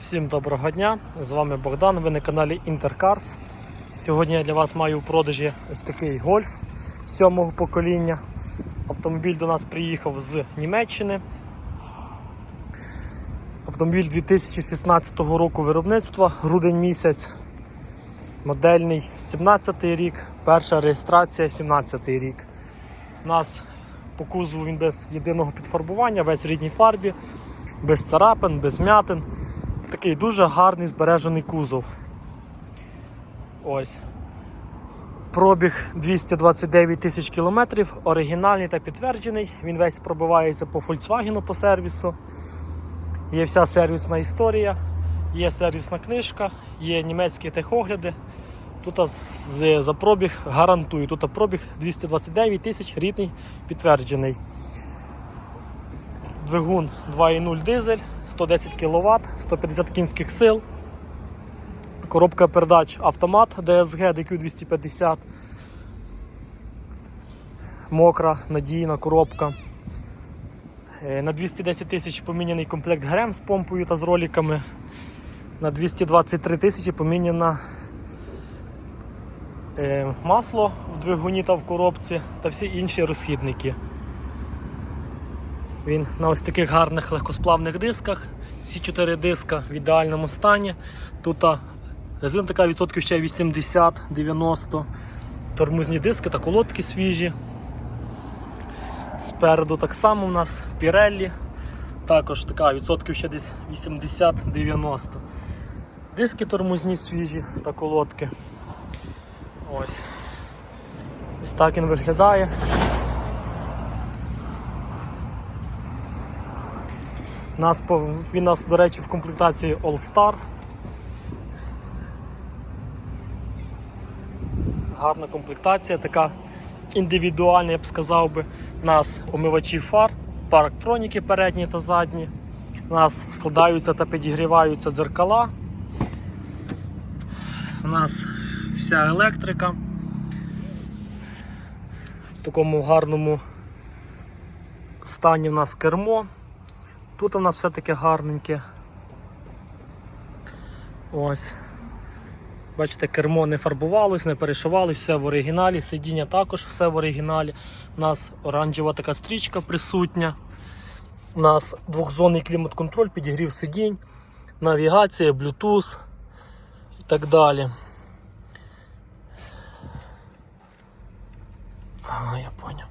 Всім доброго дня! З вами Богдан, ви на каналі Intercars. Сьогодні я для вас маю в продажі ось такий гольф сьомого покоління. Автомобіль до нас приїхав з Німеччини. Автомобіль 2016 року виробництва, грудень місяць. Модельний 17 рік, перша реєстрація 17 рік. У нас по кузову він без єдиного підфарбування, весь в рідній фарбі, без царапин, без м'ятин. Такий дуже гарний збережений кузов. Ось. Пробіг 229 тисяч кілометрів, оригінальний та підтверджений. Він весь пробивається по Volkswagen по сервісу. Є вся сервісна історія, є сервісна книжка, є німецькі техогляди. Тут за пробіг гарантую. Тут пробіг 229 тисяч рідний підтверджений. Двигун 2.0 дизель, 110 кВт, 150 кінських сил. Коробка передач автомат DSG DQ250. Мокра, надійна коробка. Е, На 210 тисяч поміняний комплект ГРМ з помпою та з роликами. На 223 тисячі поміняна е, масло в двигуні та в коробці та всі інші розхідники. Він на ось таких гарних легкосплавних дисках. Всі чотири диска в ідеальному стані. Тут резина така відсотків ще 80-90. Тормозні диски та колодки свіжі. Спереду так само у нас Pirelli. Також така відсотків ще десь 80-90. Диски тормозні свіжі та колодки. Ось. Ось так він виглядає. Нас, він нас, до речі, в комплектації All Star. Гарна комплектація, така індивідуальна, я б сказав би. У нас омивачі фар, парктроніки передні та задні. У нас складаються та підігріваються дзеркала. У нас вся електрика в такому гарному стані у нас кермо. Тут у нас все таке гарненьке. Ось. Бачите, кермо не фарбувалось, не перешивалось, все в оригіналі, сидіння також все в оригіналі. У нас оранжева така стрічка присутня. У нас двохзонний клімат-контроль, підігрів сидінь, навігація, Bluetooth і так далі. А, я поняв.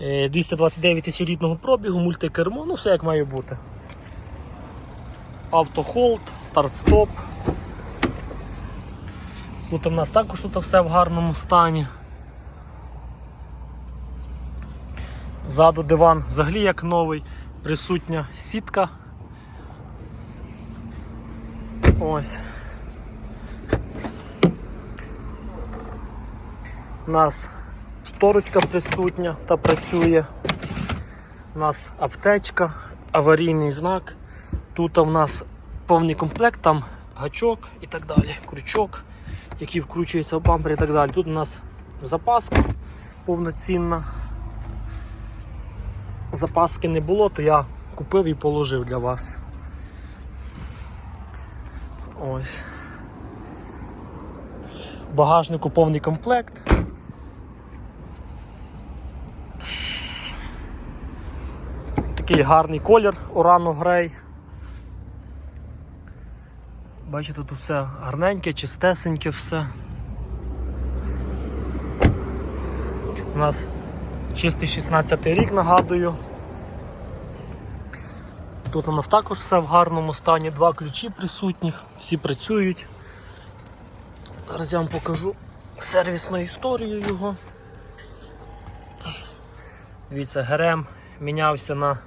Е, 229 тисяч рідного пробігу, мультикермо, ну все як має бути. Автохолд, старт-стоп. Тут у нас також тут все в гарному стані. Ззаду диван взагалі як новий, присутня сітка. Ось. У нас шторочка присутня та працює. У нас аптечка, аварійний знак. Тут у нас повний комплект, там гачок і так далі, крючок, який вкручується в бампер і так далі. Тут у нас запаска повноцінна. Запаски не було, то я купив і положив для вас. Ось. Багажнику повний комплект. Такий гарний колір урано-грей. Бачите, тут все гарненьке, чистесеньке все. У нас чистий 16 рік, нагадую. Тут у нас також все в гарному стані, два ключі присутніх, всі працюють. Зараз я вам покажу сервісну історію його. Дивіться, ГРМ мінявся на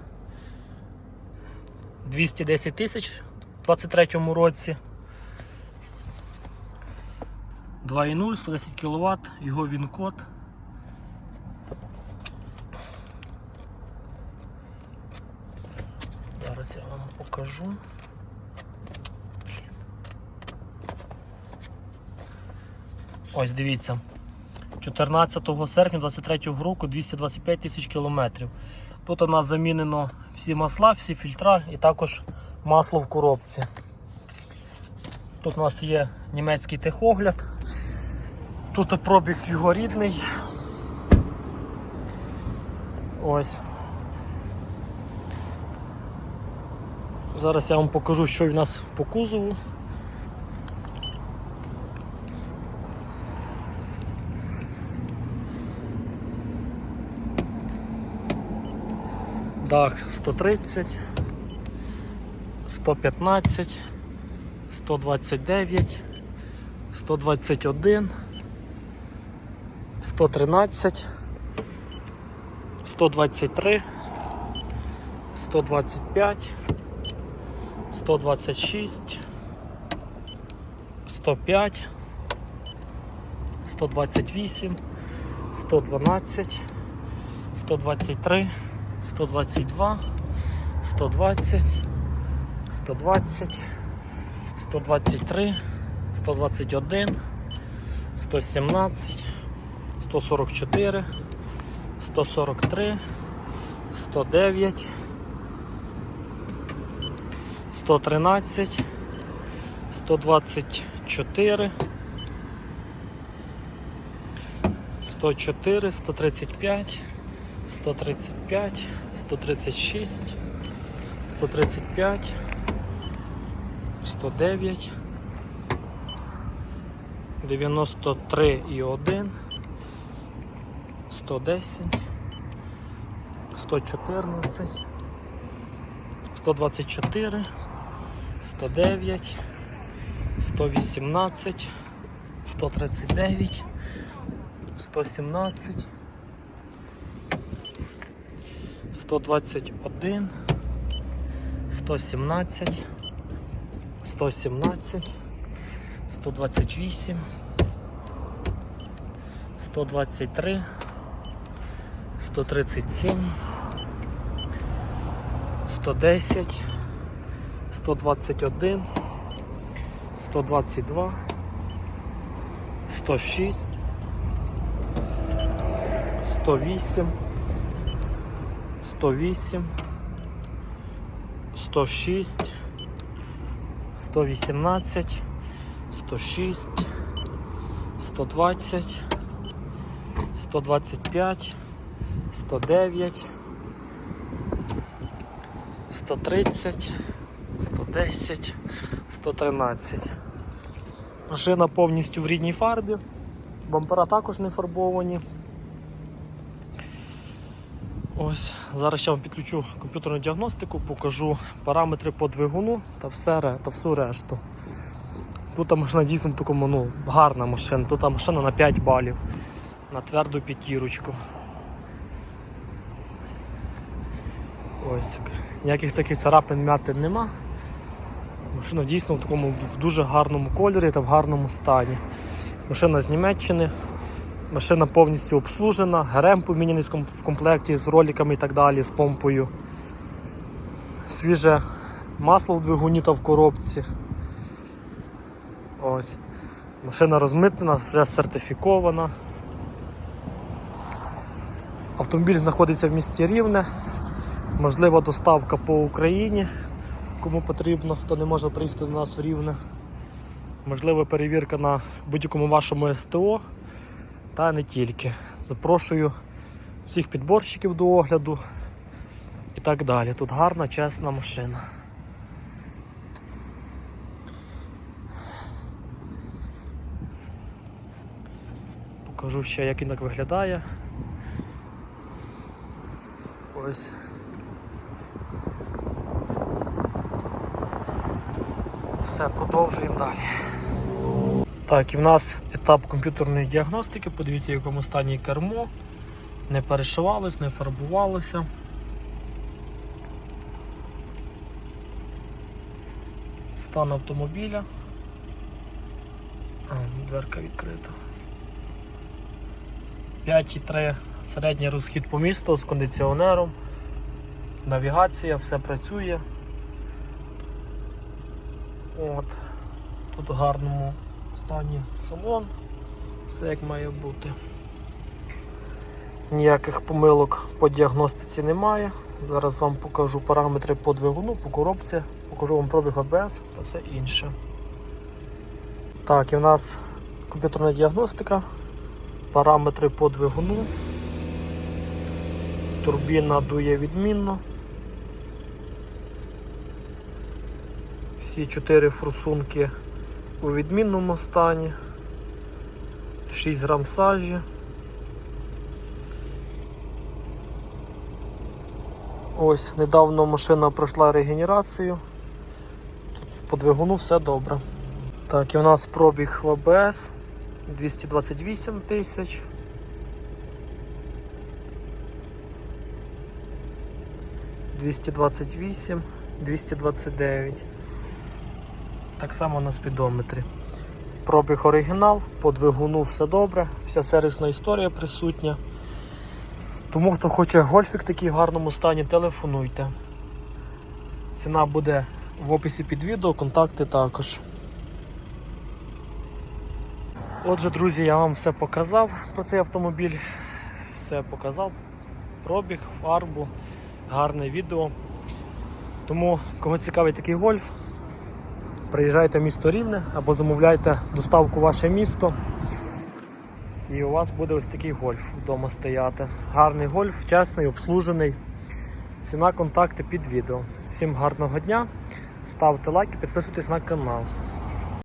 210 тисяч у 23 році. 2.0, 110 кВт, його він-код. Зараз я вам покажу. Ось дивіться. 14 серпня 23 року 225 тисяч кілометрів. Тут у нас замінено всі масла, всі фільтра і також масло в коробці. Тут у нас є німецький техогляд. Тут пробіг його рідний. Ось. Зараз я вам покажу, що в нас по кузову. Дах 130, 115, 129, 121, 113, 123, 125, 126, 105, 128, 112, 123, 122, 120, 120, 123, 121, 117, 144, 143, 109, 113, 124, 104, 135, 135, 136, 135, 109, 93 і 1, 110, 114, 124, 109, 118, 139, 117, 121, 117, 117, 128, 123, 137, 110, 121, 122, 106, 108, 108, 106, 118, 106, 120, 125, 109, 130, 110, 113. Машина повністю в рідній фарбі. Бампера також не фарбовані. Ось, зараз я вам підключу комп'ютерну діагностику, покажу параметри по двигуну та все та всю решту. Тут машина дійсно в такому ну, гарна машина, тут машина на 5 балів, на тверду п'ятірочку. Ось. Ніяких таких царапин м'ятин нема. Машина дійсно в такому в дуже гарному кольорі та в гарному стані. Машина з Німеччини. Машина повністю обслужена, ГРМ поміняний в комплекті з роликами і так далі, з помпою. Свіже масло в двигуні та в коробці. Ось. Машина розмитнена, вже сертифікована. Автомобіль знаходиться в місті Рівне. Можлива доставка по Україні, кому потрібно, хто не може приїхати до нас в Рівне. Можлива перевірка на будь-якому вашому СТО та не тільки. Запрошую всіх підборщиків до огляду і так далі. Тут гарна, чесна машина. Покажу ще, як він так виглядає. Ось. Все, продовжуємо далі. Так, і в нас етап комп'ютерної діагностики. Подивіться, в якому стані кермо. Не перешивалось, не фарбувалося. Стан автомобіля. Дверка відкрита. 5,3 середній розхід по місту з кондиціонером. Навігація, все працює. От. Тут в гарному стані салон, все як має бути. Ніяких помилок по діагностиці немає. Зараз вам покажу параметри по двигуну, по коробці, покажу вам пробіг АБС та все інше. Так, і в нас комп'ютерна діагностика, параметри по двигуну. Турбіна дує відмінно. Всі чотири форсунки у відмінному стані. 6 грам сажі. Ось, недавно машина пройшла регенерацію. Тут по двигуну все добре. Так, і у нас пробіг в АБС 228 тисяч. Двісті двадцять вісім, двісті двадцять дев'ять. Так само на спідометрі. Пробіг оригінал, по двигуну все добре, вся сервісна історія присутня. Тому хто хоче гольфік такий в гарному стані, телефонуйте. Ціна буде в описі під відео, контакти також. Отже, друзі, я вам все показав про цей автомобіль. Все показав. Пробіг, фарбу, гарне відео. Тому, кого цікавий такий гольф, приїжджайте в місто Рівне або замовляйте доставку в ваше місто. І у вас буде ось такий гольф вдома стояти. Гарний гольф, чесний, обслужений. Ціна, контакти під відео. Всім гарного дня. Ставте лайки, підписуйтесь на канал.